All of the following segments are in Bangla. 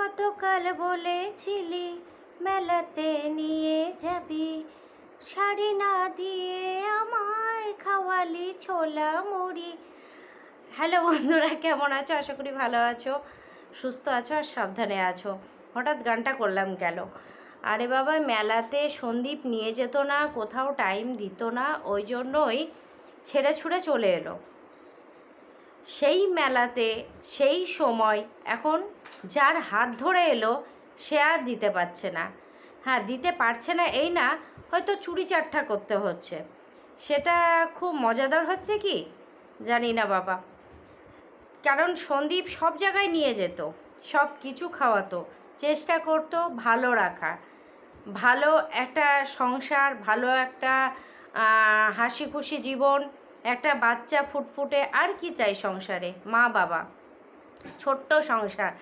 কতকাল বলেছিলি, মেলাতে নিয়ে যাবি। শাড়ি না দিয়ে আমায় খাওয়ালি ছোলা মুড়ি। হ্যালো বন্ধুরা, কেমন আছো? আশা করি ভালো আছো, সুস্থ আছো আর সাবধানে আছো। হঠাৎ গানটা করলাম গেল আরে বাবা, মেলাতে সন্দীপ নিয়ে যেত না, কোথাও টাইম দিত না, ওই জন্যই ছেড়ে ছুড়ে চলে এলো। সেই মেলাতে, সেই সময় এখন যার হাত ধরে এলো, সে আর দিতে পারছে না। হ্যাঁ দিতে পারছে না এই না, হয়তো চুরি চাট্টা করতে হচ্ছে। সেটা খুব মজাদার হচ্ছে কি? জানি না বাবা। কারণ সন্দীপ সব জায়গায় নিয়ে যেত, সব কিছু খাওয়াতো, চেষ্টা করতো ভালো রাখা ভালো একটা সংসার, ভালো একটা হাসি খুশি জীবন একটা বাচ্চা ফুটফুটে আর কি চাই সংসারে? মা, বাবা। ছোট্ট সংসার।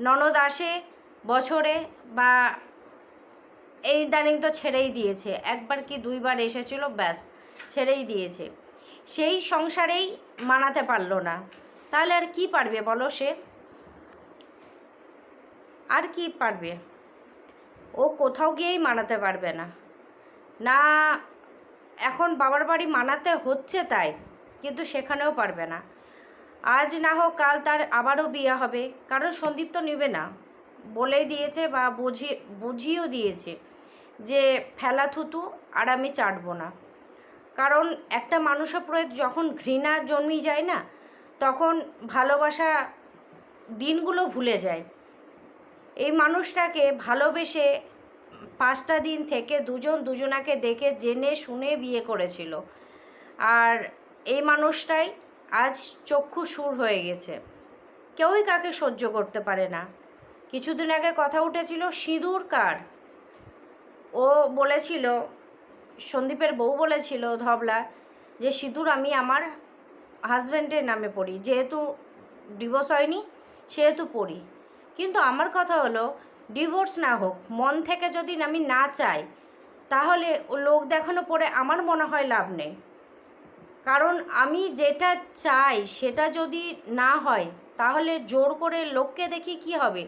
ননদ আসে বছরে বা এই ইদানিং তো ছেড়েই দিয়েছে। একবার কি দুইবার এসেছিল, ব্যাস, ছেড়েই দিয়েছে। সেই সংসারেই মানাতে পারল না। তাহলে আর কি পারবে বলো সে? আর কি পারবে? ও কোথাও গিয়েই মানাতে পারবে না। না এখন বাবার বাড়ি মানাতে হচ্ছে তাই, কিন্তু সেখানেও পারবে না। আজ না হোক কাল তার আবারও বিয়ে হবে, কারণ সন্দীপ তো নেবে না। বলেই দিয়েছে বা বুঝিয়ে বুঝিয়েও দিয়েছে যে, ফেলা থুতু আর আমি চাটবো না। কারণ একটা মানুষের প্রতি যখন ঘৃণা জন্মি যায় না, তখন ভালোবাসা দিনগুলো ভুলে যায়। এই মানুষটাকে ভালোবেসে পাঁচটা দিন থেকে দুজন দুজনাকে দেখে, জেনে, শুনে বিয়ে করেছিল। আর এই মানুষটাই আজ চক্ষু সুর হয়ে গেছে। কেউই কাকে সহ্য করতে পারে না। কিছুদিন আগে কথা উঠেছিল, সিঁদুর কার? ও বলেছিল, সন্দীপের বউ বলেছিল ধবলা, যে সিঁদুর আমি আমার হাজব্যান্ডের নামে পড়ি। যেহেতু ডিভোর্স হয়নি, সেহেতু পড়ি। কিন্তু আমার কথা হলো ডিভোর্স না হোক, মন থেকে যদি আমি না চাই, তাহলে ও লোক দেখানো পরে আমার মনে হয় লাভ নেই। কারণ আমি যেটা চাই, সেটা যদি না হয়, তাহলে জোর করে লোককে দেখি কি হবে?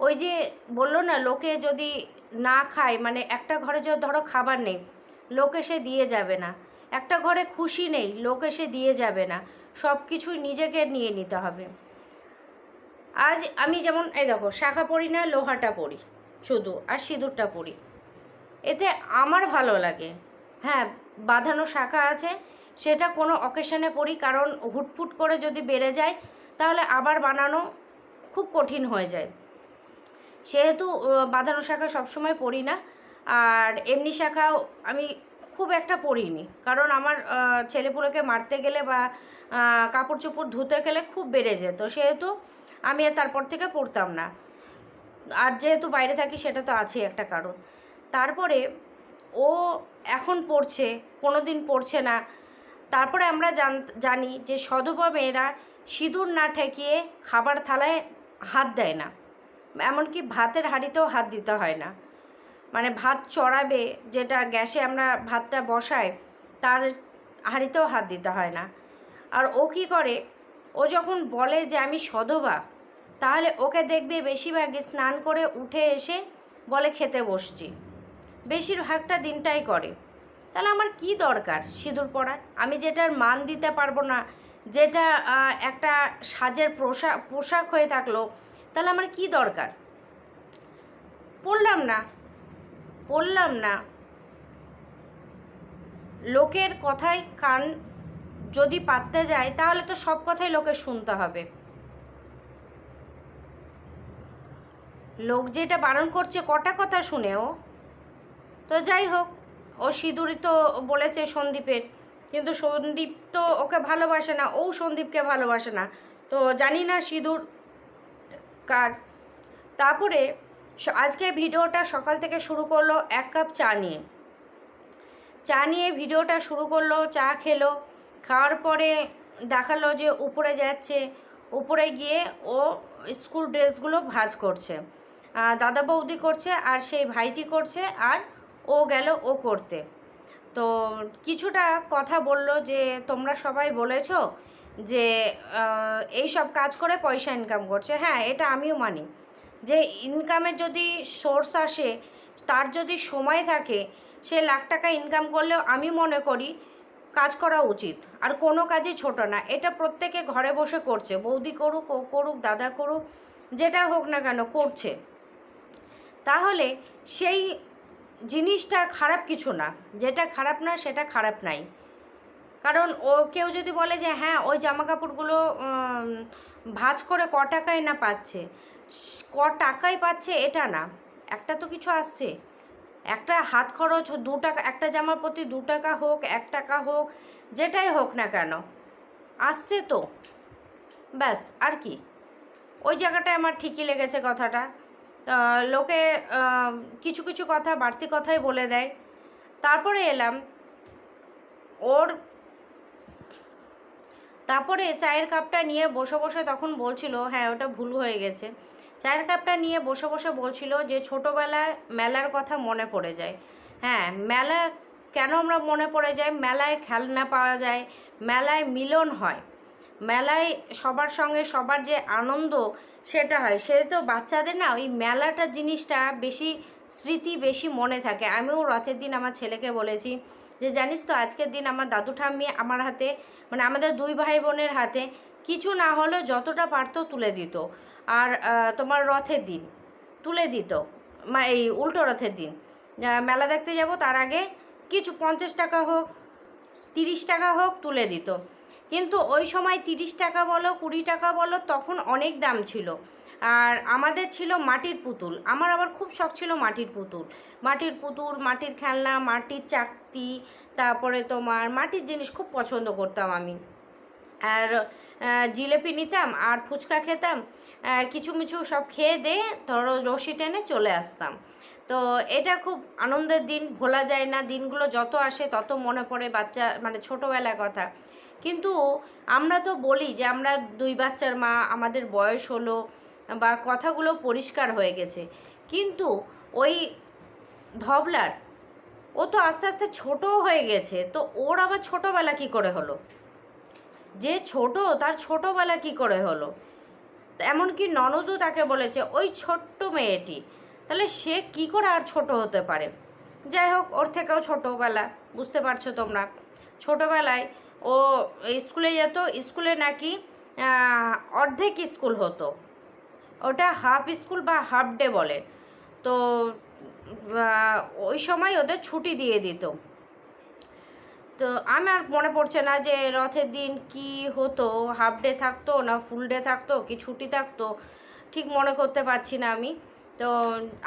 ওই যে বলল না, লোকে যদি না খায় মানে একটা ঘরে যদি ধরো খাবার নেই, লোক এসে দিয়ে যাবে না। একটা ঘরে খুশি নেই, লোক এসে দিয়ে যাবে না। সব কিছুই নিজেকে নিয়ে নিতে হবে। আজ আমি যেমন, এই দেখো, শাখা পরি না, লোহাটা পরি, শুধু, আর সিঁদুরটা পরি। এতে আমার ভালো লাগে। হ্যাঁ বাঁধানো শাখা আছে, সেটা কোনো অকেশনে পরি, কারণ হুটফুট করে যদি বেড়ে যায়, তাহলে আবার বানানো খুব কঠিন হয়ে যায়। সেহেতু বাঁধানো শাখা সবসময় পরি না, আর এমনি শাখাও আমি খুব একটা পরিনি, কারণ আমার ছেলেপুলেকে মারতে গেলে বা কাপড় চোপড় ধুতে গেলে খুব বেড়ে যেত। সেহেতু আমি আর তারপর থেকে পড়তাম না। আর যেহেতু বাইরে থাকি, সেটা তো আছে একটা কারণ। তারপরে ও এখন পড়ছে কোনো দিন পড়ছে না। তারপরে আমরা জান, জানি যে সধবা মেয়েরা সিঁদুর না ঠেকিয়ে খাবার থালায় হাত দেয় না। এমনকি ভাতের হাঁড়িতেও হাত দিতে হয় না। মানে ভাত চড়াবে, যেটা গ্যাসে আমরা ভাতটা বসাই, তার হাঁড়িতেও হাত দিতে হয় না। আর ও কী করে ও যখন বলে যে আমি সধবা তাহলে ওকে দেখবে বেশিরভাগই স্নান করে উঠে এসে বলে খেতে বসছি। বেশিরভাগটা দিনটাই করে। তাহলে আমার কি দরকার সিঁদুর পরার? আমি যেটার মান দিতে পারব না, যেটা একটা সাজের পোশাক পোশাক হয়ে থাকল, তাহলে আমার কি দরকার? পড়লাম না পড়লাম না। লোকের কথায় কান যদি পাততে যায়, তাহলে তো সব কথাই লোকে শুনতে হবে। লোক যেটা বারণ করছে, কটা কথা শুনে ও? তো যাই হোক, ও সিঁদুরই তো বলেছে সন্দীপের, কিন্তু সন্দীপ তো ওকে ভালোবাসে না, ও সন্দীপকে ভালোবাসে না। তো জানি না সিঁদুর কার। তারপরে আজকে ভিডিওটা সকাল থেকে শুরু করল এক কাপ চা নিয়ে। চা নিয়ে ভিডিওটা শুরু করল, চা খেলো খাওয়ার পরে দেখাল যে উপরে যাচ্ছে, উপরে গিয়ে ও স্কুল ড্রেসগুলো ভাঁজ করছে। দাদা বৌদি করছে আর সেই ভাইটি করছে আর ও গেল ও করতে। তো কিছুটা কথা বলল যে, তোমরা সবাই বলেছ যে এই সব কাজ করে পয়সা ইনকাম করছে। হ্যাঁ এটা আমিও মানি। যে ইনকামের যদি সোর্স আসে, তার যদি সময় থাকে, সে লাখ টাকা ইনকাম করলেও আমি মনে করি কাজ করা উচিত। আর কোনো কাজই ছোট না। এটা প্রত্যেকে ঘরে বসে করছে। বৌদি করুক, ও করুক, দাদা করুক, যেটা হোক না কেন করছে। তাহলে সেই জিনিসটা খারাপ কিছু না। যেটা খারাপ না, সেটা খারাপ নাই। কারণ ও কেউ যদি বলে যে হ্যাঁ ওই জামা কাপড়গুলো ভাঁজ করে ক টাকায় না পাচ্ছে? ক টাকায় পাচ্ছে এটা না। একটা তো কিছু আসছে। একটা হাত খরচ দু টাকা, একটা জামার প্রতি দু টাকা হোক, এক টাকা হোক, যেটাই হোক না কেন, আসছে তো। ব্যাস, আর কি। ওই জায়গাটায় আমার ঠিকই লেগেছে কথাটা। লোকে কিছু কিছু কথা, বাড়তি কথাই বলে দেয়। তারপরে এলাম। ওর তারপরে চায়ের কাপটা নিয়ে বসে বসে তখন বলছিল হ্যাঁ ওটা ভুল হয়ে গেছে। চায়ের কাপটা নিয়ে বসে বসে বলছিল যে ছোটোবেলায় মেলার কথা মনে পড়ে যায়। হ্যাঁ মেলা কেন আমরা মনে পড়ে যায়? মেলায় খেলনা পাওয়া যায়, মেলায় মিলন হয়, মেলায় সবার সঙ্গে সবার যে আনন্দ সেটা হয়। সে তো বাচ্চাদের না, ওই মেলাটা জিনিসটা বেশি স্মৃতি বেশি মনে থাকে। আমিও রথের দিন আমার ছেলেকে বলেছি যে, জানিস তো, আজকের দিন আমার দাদু ঠাম্মি আমার হাতে মানে আমাদের দুই ভাই বোনের হাতে কিছু না হলেও যতটা পারতো তুলে দিত। আর তোমার রথের দিন, তুলে দিত। এই উল্টো রথের দিন। মেলা দেখতে যাব, তার আগে কিছু পঞ্চাশ টাকা হোক, তিরিশ টাকা হোক তুলে দিত। কিন্তু ওই সময় তিরিশ টাকা বলো, কুড়ি টাকা বলো, তখন অনেক দাম ছিল। আর আমাদের ছিল মাটির পুতুল। আমার আবার খুব শখ ছিল মাটির পুতুল। মাটির পুতুল, মাটির খেলনা, মাটির চাকতি, তারপরে তোমার মাটির জিনিস খুব পছন্দ করতাম আমি। আর জিলেপি নিতাম আর ফুচকা খেতাম কিছু মিছু সব খেয়ে দিয়ে ধরো রশি টেনে চলে আসতাম। তো এটা খুব আনন্দের দিন, ভোলা যায় না, দিনগুলো যত আসে তত মনে পড়ে বাচ্চা মানে ছোটোবেলার কথা। কিন্তু আমরা তো বলি যে আমরা দুই বাচ্চার মা, আমাদের বয়স হলো বা কথাগুলো পরিষ্কার হয়ে গেছে। কিন্তু ওই ধবলার, ও তো আস্তে আস্তে ছোটও হয়ে গেছে, তো ওর আবার ছোটোবেলা কী করে হলো? যে ছোট তার ছোটোবেলা কি করে হলো? এমনকি ননদও তাকে বলেছে, ওই ছোট্ট মেয়েটি, তাহলে সে কি করে আর ছোট হতে পারে? যাই হোক, ওর থেকেও ছোটোবেলা, বুঝতে পারছ তোমরা। ছোটোবেলায় ও স্কুলে যেত, স্কুলে নাকি অর্ধেক স্কুল হতো। ওটা হাফ স্কুল বা হাফ ডে বলে। তো ওই সময় ওদের ছুটি দিয়ে দিত। তো আমার মনে পড়ছে না যে রথের দিন কি হতো হাফ ডে থাকতো না ফুল ডে থাকতো, কি ছুটি থাকতো, ঠিক মনে করতে পারছি না আমি। তো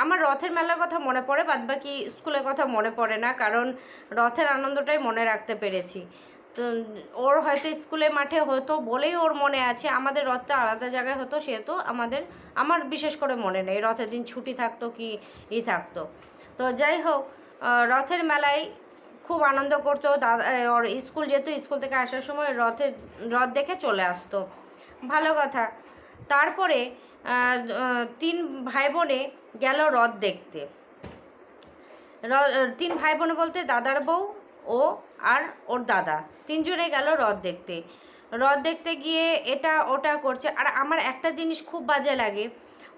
আমার রথের মেলার কথা মনে পড়ে বাদ বাকি স্কুলের কথা মনে পড়ে না, কারণ রথের আনন্দটাই মনে রাখতে পেরেছি। তো ওর হয়তো স্কুলে মাঠে হতো বলেই ওর মনে আছে, আমাদের রথটা আলাদা জায়গায় হতো, সেহেতু আমাদের, আমার বিশেষ করে মনে নেই, রথের দিন ছুটি থাকতো কি ই থাকতো। তো যাই হোক রথের মেলায় খুব আনন্দ করতো। দাদা ওর স্কুল যেত স্কুল থেকে আসার সময় রথের রথ দেখে চলে আসতো। ভালো কথা। তারপরে তিন ভাই বোনে গেল রথ দেখতে। তিন ভাই বোনে বলতে দাদার বউ, ও আর ওর দাদা। তিনজনে গেল রথ দেখতে। রথ দেখতে গিয়ে এটা, ওটা করছে। আর আমার একটা জিনিস খুব বাজে লাগে।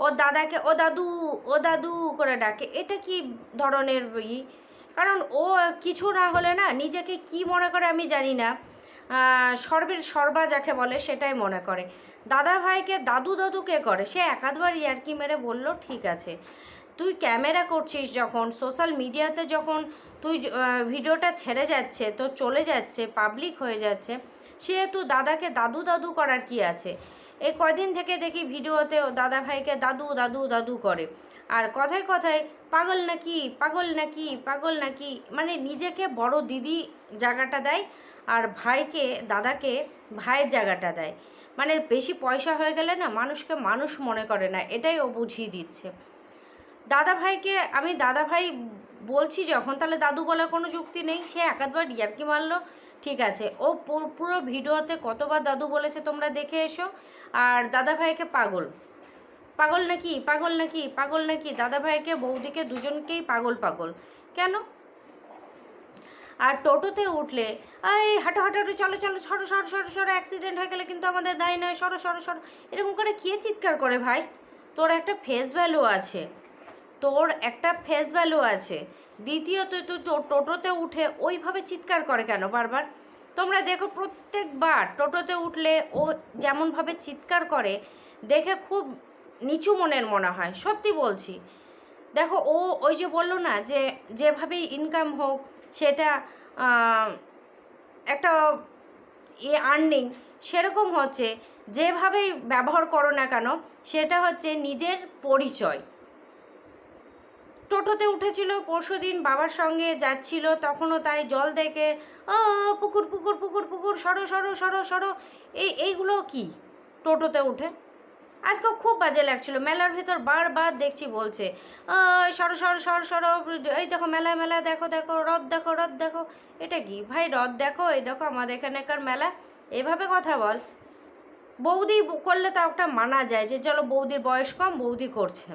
ও দাদাকে, ও দাদু ও দাদু করে ডাকে। এটা কি ধরনের ই? কারণ ও কিছু না হলে না নিজেকে কি মনে করে আমি জানি না। সর্বের সর্বা যাকে বলে সেটাই মনে করে। দাদা ভাইকে, দাদু দাদু কে করে? সে একাধবার ইয়ার্কি মেরে বলল, ঠিক আছে। তুই ক্যামেরা করছিস যখন, সোশ্যাল মিডিয়াতে যখন তুই ভিডিওটা ছেড়ে যাচ্ছে, তো চলে যাচ্ছে, পাবলিক হয়ে যাচ্ছে, সেহেতু দাদাকে দাদু দাদু করার কি আছে? এই কদিন থেকে দেখি ভিডিওতে দাদা ভাইকে দাদু দাদু দাদু করে। আর কথায় কথায়, পাগল নাকি? পাগল নাকি? পাগল নাকি? মানে নিজেকে বড় দিদি জায়গাটা দেয় আর ভাইকে, দাদাকে ভাইয়ের জায়গাটা দেয়। মানে বেশি পয়সা হয়ে গেলে না মানুষকে মানুষ মনে করে না, এটাই ও বুঝিয়ে দিচ্ছে। দাদা ভাইকে আমি দাদা ভাই বলছি যখন, তাহলে দাদু বলার কোনো যুক্তি নেই? সে একাধবার ইয়ার্কি মারলো। ঠিক আছে। ও পুরো ভিডিওতে কতবার দাদু বলেছে তোমরা দেখে এসো। আর দাদা ভাইকে পাগল। পাগল নাকি? পাগল নাকি? পাগল নাকি? দাদা ভাইকে বৌদিকে দুজনকেই পাগল পাগল। কেন? আর টোটোতে উঠলে, এই, হাঁটো হাঁটো চলো চলো, সরো সরো সরো সরো অ্যাক্সিডেন্ট হয়ে গেলে কিন্তু আমাদের দায় নয়, সরো সরো সরো। এরকম করে কে চিৎকার করে ভাই? তোর একটা ফেস ভ্যালু আছে। তোর একটা ফেস ভ্যালু আছে। দ্বিতীয়ত তো টোটোতে উঠে ওইভাবে চিৎকার করে কেন বারবার? তোমরা দেখো প্রত্যেকবার টোটোতে উঠলে ও যেমনভাবে চিৎকার করে, দেখে খুব নিচু মনের মনে হয়, সত্যি বলছি। দেখো ও ওই যে বলল না যে, যেভাবেই ইনকাম হোক, সেটা একটা ইয়ে আর্নিং সেরকম হচ্ছে, যেভাবেই ব্যবহার করো না কেন, সেটা হচ্ছে নিজের পরিচয়। টোটোতে উঠেছিল পরশুদিন বাবার সঙ্গে যাচ্ছিল তখনও তাই জল দেখে "আ, পুকুর পুকুর পুকুর পুকুর সরো সরো সরো সরো। এই এইগুলো কি টোটোতে উঠে? আজকে খুব বাজে লাগছিল মেলার ভেতর বারবার দেখছি বলছে "আ, সরো সরো সরো সরো এই দেখো মেলা মেলা দেখো দেখো রথ দেখো রথ দেখো। এটা কি? ভাই রথ দেখো এই দেখো আমাদের এখানেকার মেলা এভাবে কথা বল। বৌদি করলে তাও একটা মানা যায় যে চলো বৌদির বয়স কম বৌদি করছে।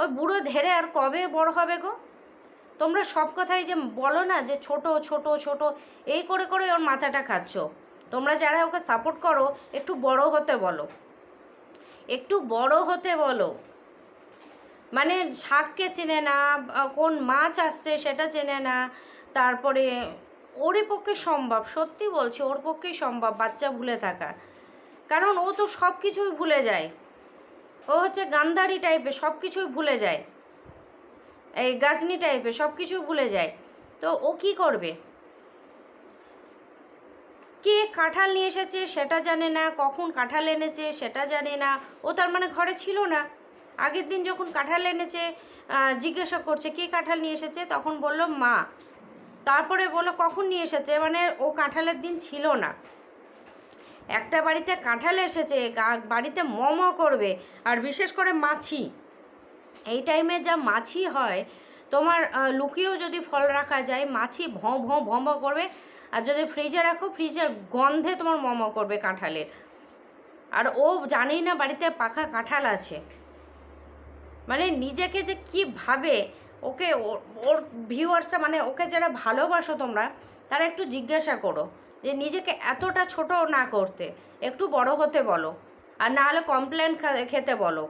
ওই বুড়ো ধেরে আর কবে বড় হবে গো? তোমরা সব কথাই যে বলো না যে ছোট ছোট ছোট, এই করে করে ওর মাথাটা খাচ্ছ। তোমরা যারা ওকে সাপোর্ট করো, একটু বড় হতে বলো। একটু বড় হতে বলো। মানে শাককে চেনে না কোন মাছ আসছে সেটা চেনে না, তারপরে ওরই পক্ষে সম্ভব, সত্যি বলছি, ওর পক্ষেই সম্ভব, বাচ্চা ভুলে থাকা। কারণ ও তো সব কিছুই ভুলে যায়। ও হচ্ছে গান্ধারি টাইপের সব কিছুই ভুলে যায়। এই গাজনি টাইপের সব কিছুই ভুলে যায়। তো ও কি করবে? কে কাঁঠাল নিয়ে এসেছে সেটা জানে না, কখন কাঁঠাল এনেছে সেটা জানে না, ও তার মানে ঘরে ছিল না। আগের দিন যখন কাঁঠাল এনেছে জিজ্ঞাসা করছে, কে কাঁঠাল নিয়ে এসেছে? তখন বলল, মা। তারপরে বলল, কখন নিয়ে এসেছে? মানে ও কাঁঠালের দিন ছিল না। একটা বাড়িতে কাঁঠাল এসেছে বাড়িতে মম করবে, আর বিশেষ করে মাছি। এই টাইমে যা মাছি হয়, তোমার লুকিয়েও যদি ফল রাখা যায়, মাছি ভঁ ভঁ ভঁ ভঁ করবে, আর যদি ফ্রিজে রাখো ফ্রিজের গন্ধে তোমার মম করবে কাঁঠালের। আর ও জানেই না বাড়িতে পাখা কাঁঠাল আছে। মানে নিজেকে যে কি ভাবে, ওকে ওর- ওর ভিউয়ার্সরা মানে ওকে যারা ভালোবাসো তোমরা, তারা একটু জিজ্ঞাসা করো। যে নিজেকে এতটা ছোট না করতে, একটু বড় হতে বলো, আর না হলে কমপ্লেন খেতে বলো।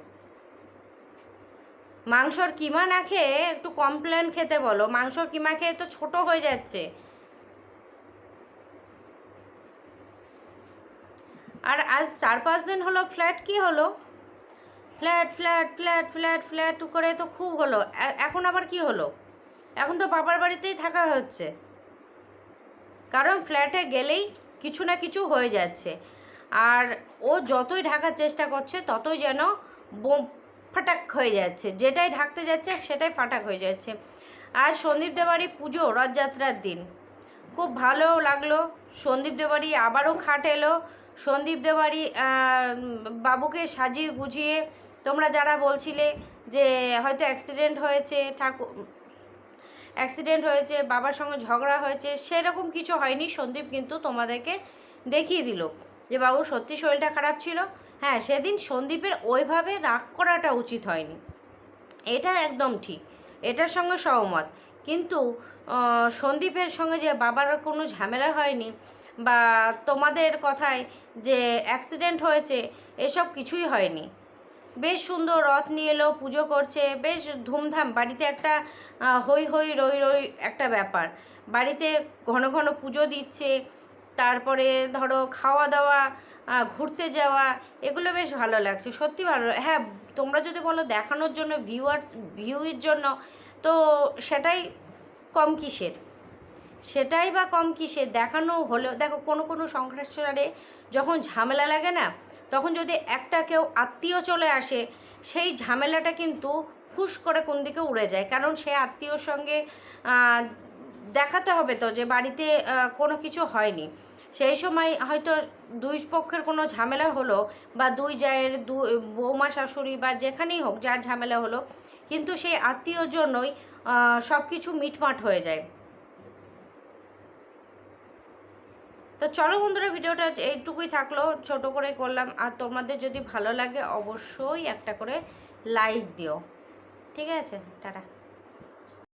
মাংসর কিমা না খেয়ে একটু কমপ্লেন খেতে বলো। মাংসর কিমা খেয়ে তো ছোট হয়ে যাচ্ছে। আর আজ চার পাঁচ দিন হলো ফ্ল্যাট কি হলো? Flat flat flat flat flat করে তো খুব হলো। এখন আবার কি হলো? এখন তো বাবার বাড়িতেই থাকা হচ্ছে। কারণ ফ্ল্যাটে গেলেই কিছু না কিছু হয়ে যাচ্ছে। আর ও যতই ঢাকার চেষ্টা করছে, ততই যেন বোম ফাটাক হয়ে যাচ্ছে। যেটাই ঢাকতে যাচ্ছে, সেটাই ফাটাক হয়ে যাচ্ছে। আজ সন্দীপ দেবাড়ি পুজো, রথযাত্রার দিন। খুব ভালো লাগল। সন্দীপ দেবাড়ি আবারও খাট এলো। সন্দীপ দেবাড়ি বাবুকে সাজিয়ে গুছিয়ে তোমরা যারা বলছিলে যে হয়তো অ্যাক্সিডেন্ট হয়েছে, ঠাকুর অ্যাক্সিডেন্ট হয়েছে, বাবার সঙ্গে ঝগড়া হয়েছে, সেরকম কিছু হয়নি। সন্দীপ কিন্তু তোমাদেরকে দেখিয়ে দিল যে, বাবু, সত্যি শরীরটা খারাপ ছিল? হ্যাঁ সেদিন সন্দীপের ওইভাবে রাগ করাটা উচিত হয়নি। এটা একদম ঠিক। এটার সঙ্গে সহমত। কিন্তু সন্দীপের সঙ্গে যে বাবার কোনো ঝামেলা হয়নি বা তোমাদের কথায় যে অ্যাক্সিডেন্ট হয়েছে, এসব কিছুই হয়নি। বেশ সুন্দর রথ নিয়ে এলো, পুজো করছে, বেশ ধুমধাম। বাড়িতে একটা হই হই রই রই একটা ব্যাপার। বাড়িতে ঘন ঘন পুজো দিচ্ছে, তারপরে ধরো খাওয়া দাওয়া ঘুরতে যাওয়া, এগুলো বেশ ভালো লাগছে, সত্যি ভালো হ্যাঁ তোমরা যদি বলো দেখানোর জন্য ভিউয়ার ভিউয়ের জন্য, তো সেটাই কম কিসের? সেটাই বা কম কিসের? দেখানো হলেও দেখো কোনো কোনো সংসারে যখন ঝামেলা লাগে না তখন যদি একটা কেউ আত্মীয় চলে আসে, সেই ঝামেলাটা কিন্তু ফুস করে কোন দিকে উড়ে যায়। কারণ সে আত্মীয়র সঙ্গে দেখাতে হবে তো যে বাড়িতে কোনো কিছু হয়নি। সেই সময় হয়তো দুই পক্ষের কোনো ঝামেলা হলো বা দুই জায়ের দু, বৌমা, শাশুড়ি বা যেখানেই হোক যার ঝামেলা হলো, কিন্তু সেই আত্মীয়র জন্যই সব কিছু মিটমাট হয়ে যায়। তো চলো বন্ধুরা, ভিডিওটা এইটুকুই থাকল, ছোট করে করলাম। আর তোমাদের যদি ভালো লাগে, অবশ্যই একটা করে লাইক দিও। ঠিক আছে? টাটা।